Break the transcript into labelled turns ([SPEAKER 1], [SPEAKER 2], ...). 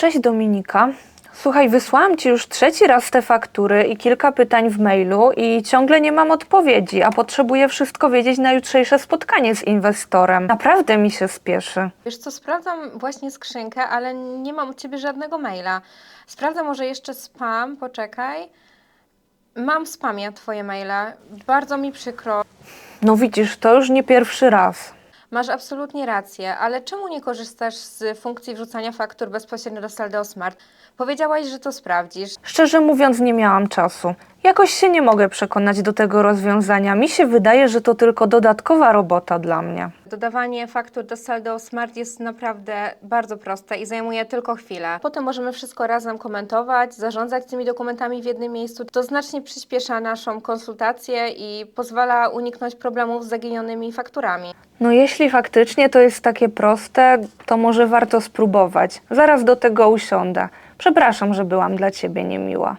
[SPEAKER 1] Cześć Dominika. Słuchaj, wysłałam Ci już trzeci raz te faktury i kilka pytań w mailu i ciągle nie mam odpowiedzi, a potrzebuję wszystko wiedzieć na jutrzejsze spotkanie z inwestorem. Naprawdę mi się spieszy.
[SPEAKER 2] Wiesz co, sprawdzam właśnie skrzynkę, ale nie mam od ciebie żadnego maila. Sprawdzam może jeszcze spam, poczekaj. Mam w spamie twoje maile. Bardzo mi przykro.
[SPEAKER 1] No widzisz, to już nie pierwszy raz.
[SPEAKER 2] Masz absolutnie rację, ale czemu nie korzystasz z funkcji wrzucania faktur bezpośrednio do Saldeo Smart? Powiedziałaś, że to sprawdzisz.
[SPEAKER 1] Szczerze mówiąc, nie miałam czasu. Jakoś się nie mogę przekonać do tego rozwiązania. Mi się wydaje, że to tylko dodatkowa robota dla mnie.
[SPEAKER 2] Dodawanie faktur do Saldeo Smart jest naprawdę bardzo proste i zajmuje tylko chwilę. Potem możemy wszystko razem komentować, zarządzać tymi dokumentami w jednym miejscu. To znacznie przyspiesza naszą konsultację i pozwala uniknąć problemów z zaginionymi fakturami.
[SPEAKER 1] No jeśli faktycznie to jest takie proste, to może warto spróbować. Zaraz do tego usiądę. Przepraszam, że byłam dla Ciebie niemiła.